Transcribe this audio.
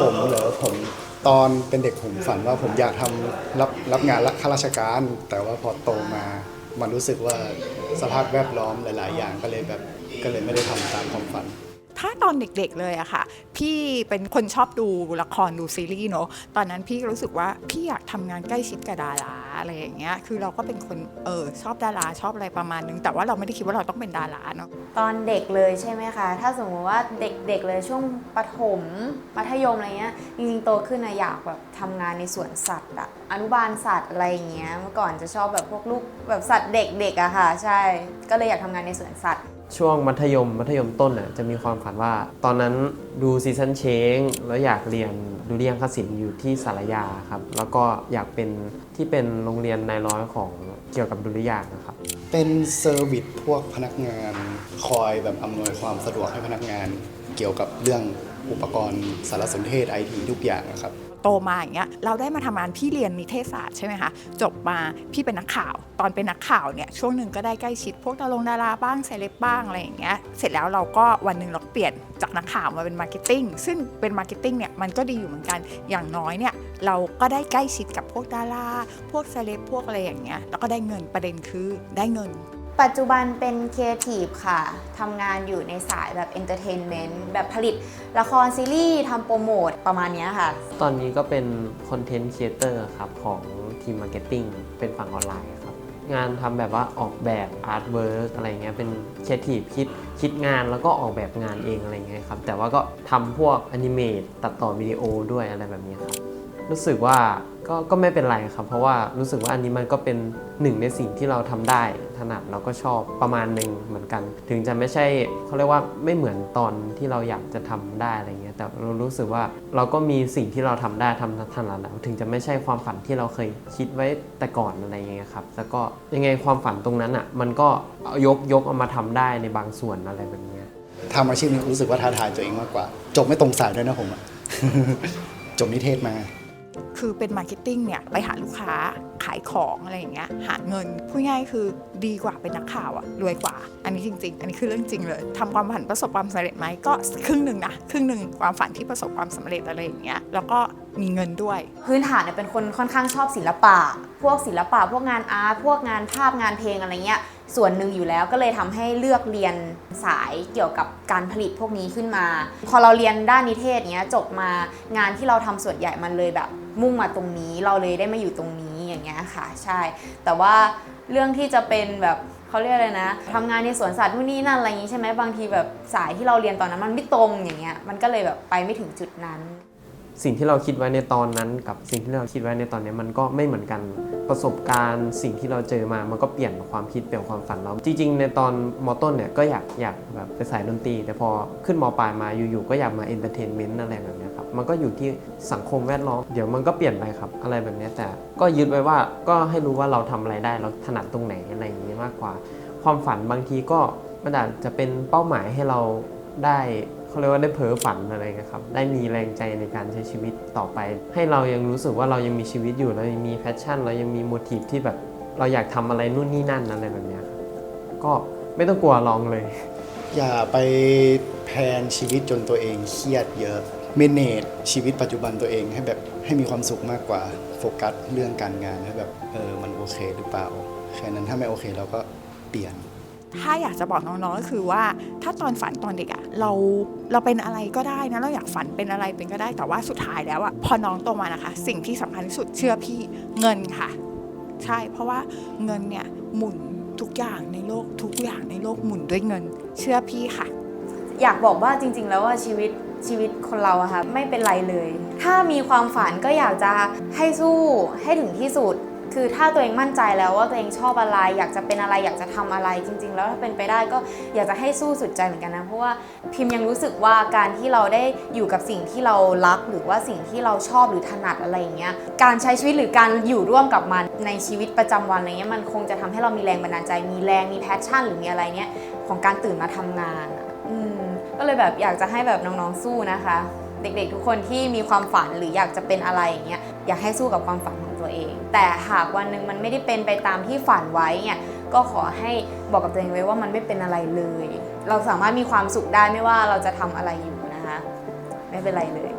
ผมเหรอผมตอนเป็นเด็กผมฝันว่าผมอยากทำรับรับงานรับข้าราชการ แต่ว่าพอโตมามันรู้สึกว่าสภาพแวดล้อมหลาย ๆ อย่างก็เลยแบบก็เลยไม่ได้ทำตามความฝัน ถ้าตอนเด็กๆเลยอะค่ะ พี่เป็นคนชอบดูละครดูซีรีส์เนอะตอนนั้นพี่รู้สึกว่าพี่อยากทำงานใกล้ชิดกับดาราอะไรอย่างเงี้ยคือเราก็เป็นคนเออชอบดาราชอบอะไรประมาณนึง แต่ว่าเราไม่ได้คิดว่าเราต้องเป็นดาราเนาะตอนเด็กเลยใช่ไหมคะ ถ้าสมมติว่าเด็กๆเลยช่วงประถมมัธยมอะไรเงี้ยจริงๆโตขึ้นนะอยากแบบทำงานในสวนสัตว์อะอนุบาลสัตว์อะไรอย่างเงี้ยเมื่อก่อนจะชอบแบบพวกลูกแบบสัตว์เด็กๆอะค่ะ ใช่ก็เลยอยากทำงานในสวนสัตว์ช่วงมัธยมมัธยมต้นน่ะจะมีความฝันว่า ตอนนั้นดูซีซันเชงแล้วอยากเรียนดุริยางคศิลป์อยู่ที่สารยาครับ แล้วก็อยากเป็นที่เป็นโรงเรียนนายร้อยของเกี่ยวกับดุริยางค์นะครับ เป็นเซอร์วิสพวกพนักงานคอยแบบอำนวยความสะดวกให้พนักงาน เกี่ยวกับเรื่องอุปกรณ์สารสนเทศไอทีทุกอย่างนะครับ โตมาอย่างเงี้ยเราได้มาทำงานพี่เรียนนิเทศศาสตร์ใช่ไหมคะจบมาพี่เป็นนักข่าว ตอนเป็นนักข่าวเนี่ยช่วงหนึ่งก็ได้ใกล้ชิดพวกดารงดาราบ้างเซเลบบ้างอะไรอย่างเงี้ยเสร็จแล้วเราก็วันหนึ่งเราเปลี่ยนจากนักข่าวมาเป็นมาร์เก็ตติ้งซึ่งเป็นมาร์เก็ตติ้งเนี่ยมันก็ดีอยู่เหมือนกันอย่างน้อยเนี่ยเราก็ได้ใกล้ชิดกับพวกดาราพวกเซเลบพวกอะไรอย่างเงี้ยแล้วก็ได้เงินประเด็นคือได้เงิน ปัจจุบันเป็นครีเอทีฟค่ะ ทำงานอยู่ในสายแบบเอนเตอร์เทนเมนต์แบบผลิตละครซีรีส์ทำโปรโมทประมาณนี้ค่ะ ตอนนี้ก็เป็นคอนเทนต์ครีเอเตอร์ครับ ของทีมมาร์เก็ตติ้งเป็นฝั่งออนไลน์ครับ งานทำแบบว่าออกแบบอาร์ตเวิร์กอะไรเงี้ย เป็นครีเอทีฟคิดคิดงานแล้วก็ออกแบบงานเองอะไรเงี้ยครับ แต่ว่าก็ทำพวกอนิเมตตัดต่อวิดีโอด้วยอะไรแบบนี้ครับ รู้สึกว่า ก็ก็ไม่เป็นไรครับ เพราะว่ารู้สึกว่าอันนี้มันก็เป็นหนึ่งในสิ่งที่เราทำได้ถนัดเราก็ชอบประมาณหนึ่งเหมือนกัน ถึงจะไม่ใช่เขาเรียกว่าไม่เหมือนตอนที่เราอยากจะทำได้อะไรเงี้ยแต่เรารู้สึกว่าเราก็มีสิ่งที่เราทำได้ทำถนัดแล้วถึงจะไม่ใช่ความฝันที่เราเคยคิดไว้แต่ก่อนอะไรเงี้ยครับแล้วก็ยังไงความฝันตรงนั้นอะมันก็ยกยกเอามาทำได้ในบางส่วนอะไรแบบเนี้ยทำอาชีพนี้รู้สึกว่าท้าทายตัวเองมากกว่า จบไม่ตรงสายด้วยนะผมจบนิเทศมา คือเป็นมาร์เก็ตติ้งเนี่ยไปหาลูกค้า ขายของอะไรอย่างเงี้ยหาเงินพูดง่ายคือดีกว่าเป็นนักข่าวอะรวยกว่า อันนี้จริง ๆ อันนี้คือเรื่องจริงเลยทำความฝันประสบความสำเร็จไหมก็ครึ่งหนึ่งนะครึ่งหนึ่งความฝันที่ประสบความสำเร็จอะไรอย่างเงี้ยแล้วก็มีเงินด้วย พื้นฐานเนี่ยเป็นคนค่อนข้างชอบศิลปะ พวกศิลปะ พวกงานอาร์ตพวกงานภาพงานเพลงอะไรเงี้ยส่วนหนึ่งอยู่แล้วก็เลยทำให้เลือกเรียนสายเกี่ยวกับการผลิตพวกนี้ขึ้นมา พอเราเรียนด้านนิเทศเนี้ยจบมางานที่เราทำส่วนใหญ่มันเลยแบบมุ่งมาตรงนี้เราเลยได้มาอยู่ตรงนี้ เงี้ยค่ะใช่ แต่ว่าเรื่องที่จะเป็นแบบเขาเรียกอะไรนะทำงานในสวนสัตว์นู่นนี่นั่นอะไรอย่างงี้ใช่ไหมบางทีแบบสายที่เราเรียนตอนนั้นมันไม่ตรงอย่างเงี้ยมันก็เลยแบบไปไม่ถึงจุดนั้น สิ่งที่เราคิดไว้ในตอนนั้น กับสิ่งที่เราคิดไว้ในตอนนี้มันก็ไม่เหมือนกันประสบการณ์ สิ่งที่เราเจอมามันก็เปลี่ยนความคิดเปลี่ยนความฝันเรา จริง ๆ ในตอนมต้นเนี่ยก็อยากอยากแบบไปสายดนตรี แต่พอขึ้นมปลายมาอยู่ๆก็อยากมาเอนเตอร์เทนเมนต์อะไรแบบนี้ครับมันก็อยู่ที่สังคมแวดล้อมเดี๋ยวมันก็เปลี่ยนไปครับ อะไรแบบนี้แต่ก็ยึดไว้ว่าก็ให้รู้ว่าเราทำอะไรได้เราถนัดตรงไหนอะไรอย่างนี้มากกว่า ความฝันบางทีก็มันอาจจะเป็นเป้าหมายให้เราได้ เขาเรียกว่าได้เพ้อฝันอะไรเงี้ยครับ ได้มีแรงใจในการใช้ชีวิตต่อไป ให้เรายังรู้สึกว่าเรายังมีชีวิตอยู่ เรายังมีแพชชั่น เรายังมีโมทีฟที่แบบเราอยากทำอะไรนู่นนี่นั่นอะไรแบบนี้ครับก็ไม่ต้องกลัวลองเลย อย่าไปแพนชีวิตจนตัวเองเครียดเยอะเมเนจชีวิตปัจจุบันตัวเองให้แบบให้มีความสุขมากกว่าโฟกัสเรื่องการงานให้แบบเออมันโอเคหรือเปล่าแค่นั้นถ้าไม่โอเคเราก็เปลี่ยน ถ้าอยากจะบอกน้องๆก็คือว่า ถ้าตอนฝันตอนเด็กอะเราเราเป็นอะไรก็ได้นะเราอยากฝันเป็นอะไรเป็นก็ได้แต่ว่าสุดท้ายแล้วอะพอน้องโตมานะคะ สิ่งที่สำคัญที่สุดเชื่อพี่เงินค่ะ ใช่เพราะว่าเงินเนี่ยหมุนทุกอย่างในโลกทุกอย่างในโลกหมุนด้วยเงิน เชื่อพี่ค่ะ อยากบอกว่าจริง ๆ แล้วว่าชีวิตชีวิตคนเราอะค่ะไม่เป็นไรเลย ถ้ามีความฝันก็อยากจะให้สู้ให้ถึงที่สุด คือถ้าตัวเองมั่นใจแล้วว่าตัวเองชอบอะไร อยากจะเป็นอะไรอยากจะทำอะไรจริง ๆ แล้วถ้าเป็นไปได้ก็อยากจะให้สู้สุดใจเหมือนกันนะเพราะว่าพิมพ์ยังรู้สึกว่าการที่เราได้อยู่กับสิ่งที่เรารัก หรือว่าสิ่งที่เราชอบหรือถนัดอะไรอย่างเงี้ยการใช้ชีวิตหรือการอยู่ร่วมกับมันในชีวิตประจำวันอะไรเงี้ยมันคงจะทำให้เรามีแรงบันดาลใจ มีแรงมีแพชชั่น หรือมีอะไรเนี้ยของการตื่นมาทำงานอะอืมก็เลยแบบอยากจะให้แบบน้องๆสู้นะคะ เด็ก ๆ ทุกคนที่มีความฝันหรืออยากจะเป็นอะไรอย่างเงี้ยอยากให้สู้กับความฝันของตัวเอง แต่หากวันหนึ่งมันไม่ได้เป็นไปตามที่ฝันไว้เนี่ยก็ขอให้บอกกับตัวเองไว้ว่ามันไม่เป็นอะไรเลย เราสามารถมีความสุขได้ไม่ว่าเราจะทำอะไรอยู่นะคะ ไม่เป็นไรเลย